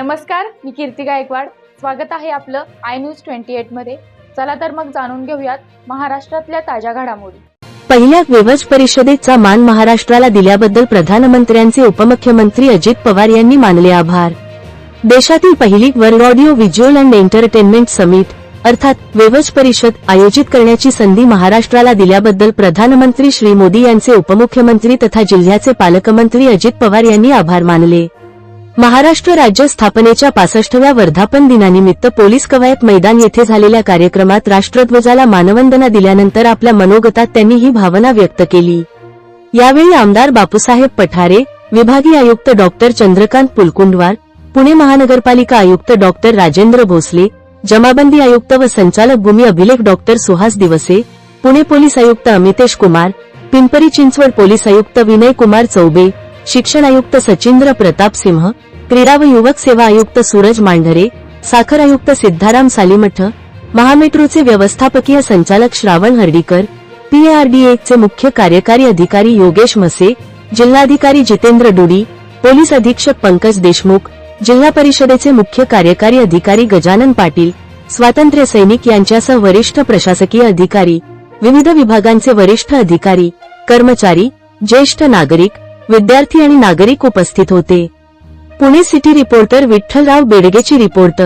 नमस्कार मी कीर्ती गायकवाड. स्वागत आहे आपलं आय न्यूज ट्वेंटी एटमध्ये. चला तर मग जाणून घेऊयात महाराष्ट्रातल्या ताज्या घडामोडी. पहिल्या विवज परिषदेचा मान महाराष्ट्राला दिल्याबद्दल प्रधानमंत्र्यांचे उपमुख्यमंत्री अजित पवार यांनी मानले आभार. देशातील पहिली world audio visual and entertainment summit अर्थात वेवज परिषद आयोजित करण्याची संधी महाराष्ट्राला दिल्याबद्दल प्रधानमंत्री श्री मोदी यांचे उपमुख्यमंत्री तथा जिल्ह्याचे पालकमंत्री अजित पवार यांनी आभार मानले. महाराष्ट्र राज्य स्थापनेच्या पासष्टव्या वर्धापन दिनानिमित्त पोलीस कवायत मैदान येथे झालेल्या कार्यक्रमात राष्ट्रध्वजाला मानवंदना दिल्यानंतर आपल्या मनोगतात त्यांनी ही भावना व्यक्त केली. यावेळी आमदार बापूसाहेब पठारे विभागीय आयुक्त डॉक्टर चंद्रकांत पुलकुंडवार पुणे महानगरपालिका आयुक्त डॉक्टर राजेंद्र भोसले जमाबंदी आयुक्त व संचालक भूमी अभिलेख डॉक्टर सुहास दिवसे पुणे पोलीस आयुक्त अमितेश कुमार पिंपरी चिंचवड पोलीस आयुक्त विनय कुमार चौबे शिक्षण आयुक्त सचिंद्र प्रताप सिंह क्रीडा व युवक सेवा आयुक्त सूरज मांढरे साखर आयुक्त सिद्धाराम सालीमठ महामेट्रोचे व्यवस्थापकीय संचालक श्रावण हर्डीकर पीएआरडीएचे मुख्य कार्यकारी अधिकारी योगेश मसे जिल्हाधिकारी जितेंद्र डुडी पोलीस अधीक्षक पंकज देशमुख जिल्हा परिषदेचे मुख्य कार्यकारी अधिकारी गजानन पाटील स्वातंत्र्य सैनिक यांच्यासह वरिष्ठ प्रशासकीय अधिकारी विविध विभागांचे वरिष्ठ अधिकारी कर्मचारी ज्येष्ठ नागरिक विद्यार्थी आणि नागरिक उपस्थित होते. पुणे सिटी रिपोर्टर विठ्ठलराव बेडगेची रिपोर्ट.